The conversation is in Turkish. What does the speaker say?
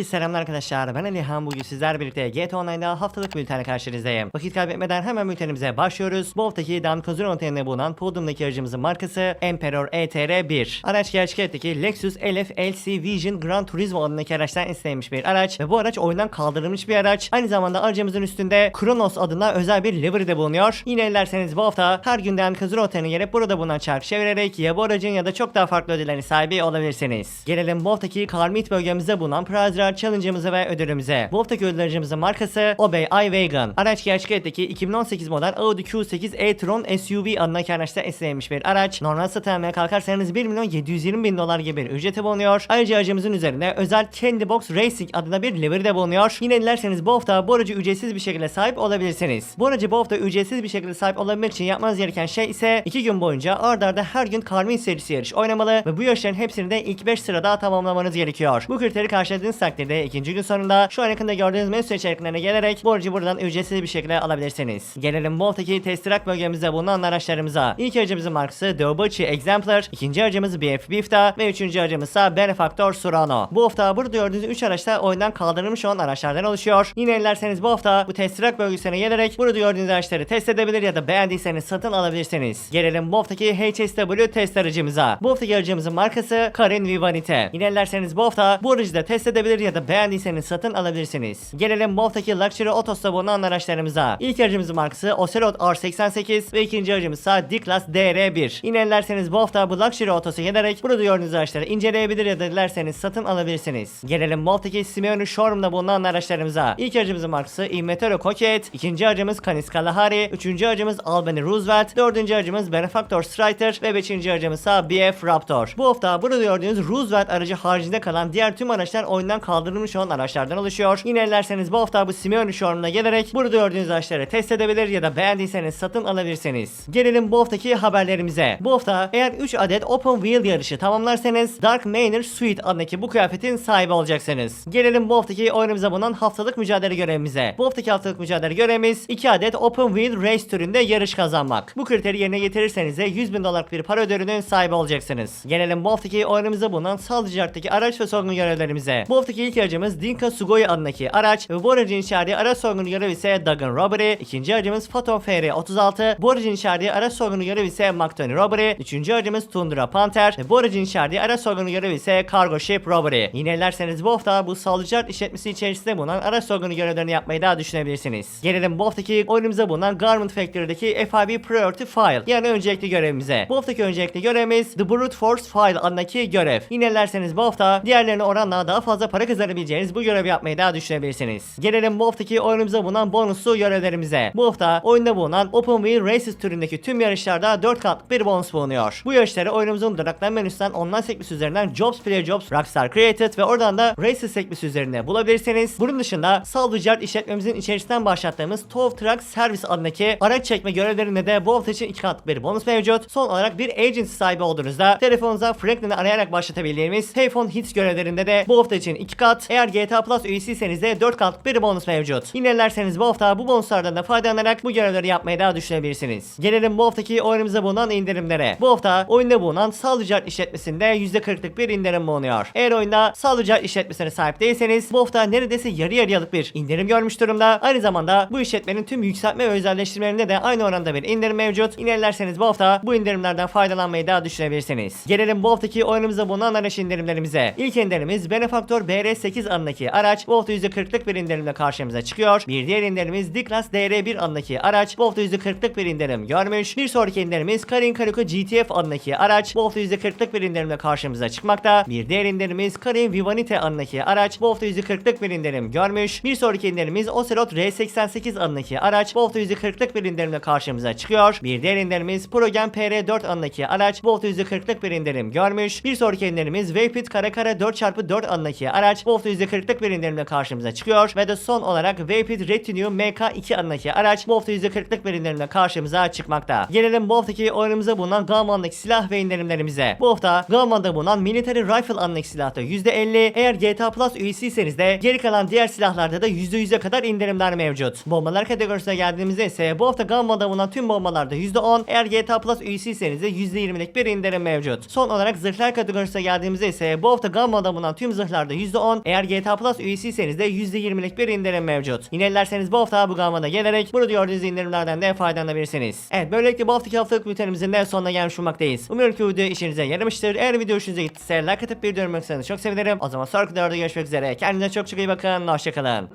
Herkese selamlar arkadaşlar. Ben Alihan. Bugün sizler birlikte GTA Online'da haftalık bültenle karşınızdayım. Vakit kaybetmeden hemen bültenimize başlıyoruz. Bu haftaki Dan Kozun Otel'inde bulunan Podium'daki aracımızın markası Emperor E ETR1. Araç gerçek hayattaki Lexus LF LC Vision Gran Turismo adındaki araçtan istenmiş bir araç ve bu araç oyundan kaldırılmış bir araç. Aynı zamanda aracımızın üstünde Kronos adına özel bir livery de bulunuyor. Yine dilerseniz bu hafta her günden Kozun Otel'ine gelip burada bulunan çarkı çevirerek ya bu aracın ya da çok daha farklı ödüllerin sahibi olabilirsiniz. Gelelim bu haftaki Karmit bölgemizde bulunan Prazra Challenge'ımıza ve ödülümüze. Bu haftaki ödüllerimizin markası Obey iWagon. Araç gerçek hayattaki 2018 model Audi Q8 e-tron SUV adına araçta esinlenmiş bir araç. Normal satın almaya kalkarsanız 1 milyon 720 bin dolar gibi bir ücreti bulunuyor. Ayrıca aracımızın üzerinde özel Candy Box Racing adında bir livery de bulunuyor. Yine dilerseniz bu hafta bu aracı ücretsiz bir şekilde sahip olabilirsiniz. Bu aracı bu hafta ücretsiz bir şekilde sahip olabilmek için yapmanız gereken şey ise 2 gün boyunca ard arda her gün Karmin serisi yarış oynamalı ve bu yarışların hepsini de ilk 5 sırada tamamlamanız gerekiyor. Bu kriteri karşıladığınız takdirde ikinci gün sonunda şu an yakında gördüğünüz menü içeriklerine gelerek aracı buradan ücretsiz bir şekilde alabilirsiniz. Gelelim haftaki test track bölgemizde bulunan araçlarımıza. İlk aracımızın markası Dobucci Exemplar, ikinci aracımız BF Bifta ve üçüncü aracımız ise Benefactor Surano. Bu hafta burada gördüğünüz 3 araçta oyundan kaldırılmış olan araçlardan oluşuyor. Yine dilerseniz bu hafta bu test track bölgesine gelerek burada gördüğünüz araçları test edebilir ya da beğendiyseniz satın alabilirsiniz. Gelelim bu haftaki HSW test aracımıza. Bu haftaki aracımızın markası Karin Vivanite. Yine dilerseniz bu hafta bu aracı da test edebilir ya da beğendiyseniz satın alabilirsiniz. Gelelim bu haftaki Luxury Otos'ta bulunan araçlarımıza. İlk aracımızın markası Ocelot R88 ve ikinci aracımız ise D-Class DR1. Yine dilerseniz hafta bu Luxury Otos'a gelerek burada gördüğünüz araçları inceleyebilir ya da dilerseniz satın alabilirsiniz. Gelelim bu haftaki Simeone Showroom'da bulunan araçlarımıza. İlk aracımızın markası Immetero Coquette, ikinci aracımız Canis Kalahari, üçüncü aracımız Albany Roosevelt, dördüncü aracımız Benefactor Strider ve beşinci aracımız ise BF Raptor. Bu hafta burada gördüğünüz Roosevelt aracı haricinde kalan diğer tüm araçlar oyundan kaldırılmış olan araçlardan oluşuyor. Yine dilerseniz bu hafta bu Simeone Showroom'una gelerek burada gördüğünüz araçları test edebilir ya da beğendiyseniz satın alabilirsiniz. Gelelim bu haftaki haberlerimize. Bu hafta eğer 3 adet Open Wheel yarışı tamamlarsanız Dark Manor Suite adındaki bu kıyafetin sahibi olacaksınız. Gelelim bu haftaki oyunumuza bulunan haftalık mücadele görevimize. Bu haftaki haftalık mücadele görevimiz 2 adet Open Wheel Race türünde yarış kazanmak. Bu kriteri yerine getirirseniz de 100 bin dolarlık bir para ödülünün sahibi olacaksınız. Gelelim bu haftaki oyunumuza bulunan Saldıcak'taki araç ve sorgun görevlerimize. Bu haftaki ilk aracımız Dinka Sugoi adındaki araç ve bu aracın içerdiği araç sorgunu görevi ise Dagon Robbery. İkinci aracımız Phantom FR 36. Bu aracın içerdiği araç sorgunu görevi ise McTony Robbery. Üçüncü aracımız Tundra Panther. Ve bu aracın içerdiği araç sorgunu görevi ise Cargo Ship Robbery. Yine dilerseniz bu hafta bu Saldıcak işletmesi içerisinde bulunan araç sorgunu görevlerini yapmayı daha düşünebilirsiniz. Gelelim bu haftaki oyunumuza bulunan Garment Factory'deki FIB Priority File yani öncelikli görevimize. Bu haftaki öncelikli görevimiz The Brute Force File adındaki görev. Yine dilerseniz bu hafta diğerlerine oranla daha fazla para kazanabileceğiniz bu görevi yapmayı daha düşünebilirsiniz. Gelelim bu haftaki oyunumuza bulunan bonuslu görevlerimize. Bu hafta oyunda bulunan Open Wheel Races türündeki tüm yarışlarda 4 katlık bir bonus bulunuyor. Bu yarışları oyunumuzun duraklan menüsünden online sekmesi üzerinden Jobs Play Jobs Rockstar Created ve oradan da Races sekmesi üzerinde bulabilirsiniz. Bunun dışında Salvage işletmemizin içerisinden başlattığımız Tow Truck Service adındaki araç çekme görevlerinde de bu hafta için 2 katlık bir bonus mevcut. Son olarak bir agency sahibi olduğunuzda telefonunuza Franklin'i arayarak başlatabildiğimiz Payphone Hits görevlerinde de bu hafta için 2 kat. Eğer GTA Plus üyesiyseniz de 4 katlık bir bonus mevcut. Yine dilerseniz bu hafta bu bonuslardan da faydalanarak bu görevleri yapmaya daha düşünebilirsiniz. Gelelim bu haftaki oyunumuza bulunan indirimlere. Bu hafta oyunda bulunan Sallıcar işletmesinde %40'lık bir indirim bulunuyor. Eğer oyunda Sallıcar işletmesine sahip değilseniz bu hafta neredeyse yarı yarıyalık bir indirim görmüş durumda. Aynı zamanda bu işletmenin tüm yükseltme ve özelleştirmelerinde de aynı oranda bir indirim mevcut. İlerlerseniz bu hafta bu indirimlerden faydalanmayı daha düşünebilirsiniz. Gelelim bu haftaki oyunumuza bulunan araç indirimlerimize. İlk indirimimiz Benefactor BR8 adındaki araç hafta %40'lık bir indirimle karşımıza çıkıyor. Bir diğer indirimimiz D-Class DR1 adındaki araç hafta %40'lık bir indirim görmüş. Bir sonraki indirimimiz Karin Karuka GTF adındaki araç hafta %40'lık bir indirimle karşımıza çıkmakta. Bir diğer indirimimiz Karin Vivanite adındaki araç hafta %40'lık bir indirim görmüş. Bir sonraki indirimimiz Ocelot R88 adındaki araç hafta %40'lık bir indirimle karşımıza çıkıyor. Bir diğer indirimimiz Progen PR4 adındaki araç hafta %40'lık bir indirim görmüş. Bir sonraki indirimimiz Vapid Kara Kara 4x4 adındaki araç bu hafta %40'lık bir indirimle karşımıza çıkıyor. Ve de son olarak Vapid Retinue MK2 adındaki araç bu hafta %40'lık bir indirimle karşımıza çıkmakta. Gelelim bu haftaki oyunumuza bulunan Gamman'daki silah ve indirimlerimize. Bu hafta Gamman'da bulunan Military Rifle adındaki silahta %50, eğer GTA Plus üyesiyseniz de geri kalan diğer silahlarda da %100'e kadar indirimler mevcut. Bombalar kategorisine geldiğimizde ise bu hafta Gamman'da bulunan tüm bombalarda %10, eğer GTA Plus üyesiyseniz de %20'lik bir indirim mevcut. Son olarak zırhlar kategorisine geldiğimizde ise bu hafta Gamman'da bulunan tüm zırhlarda %10, %10. Eğer GTA Plus üyesiyseniz de %20'lik bir indirim mevcut. Yine bu hafta bu gamada gelerek burada gördüğünüz indirimlerden de faydalanabilirsiniz. Evet böylelikle bu haftaki haftalık bültenimizin de sonuna gelmiş bulmaktayız. Umuyorum ki video işinize yaramıştır. Eğer video hoşunuza gittiyse like atıp bir yapsanız çok sevinirim. O zaman sonraki videoda görüşmek üzere. Kendinize çok çok iyi bakın. Hoşçakalın.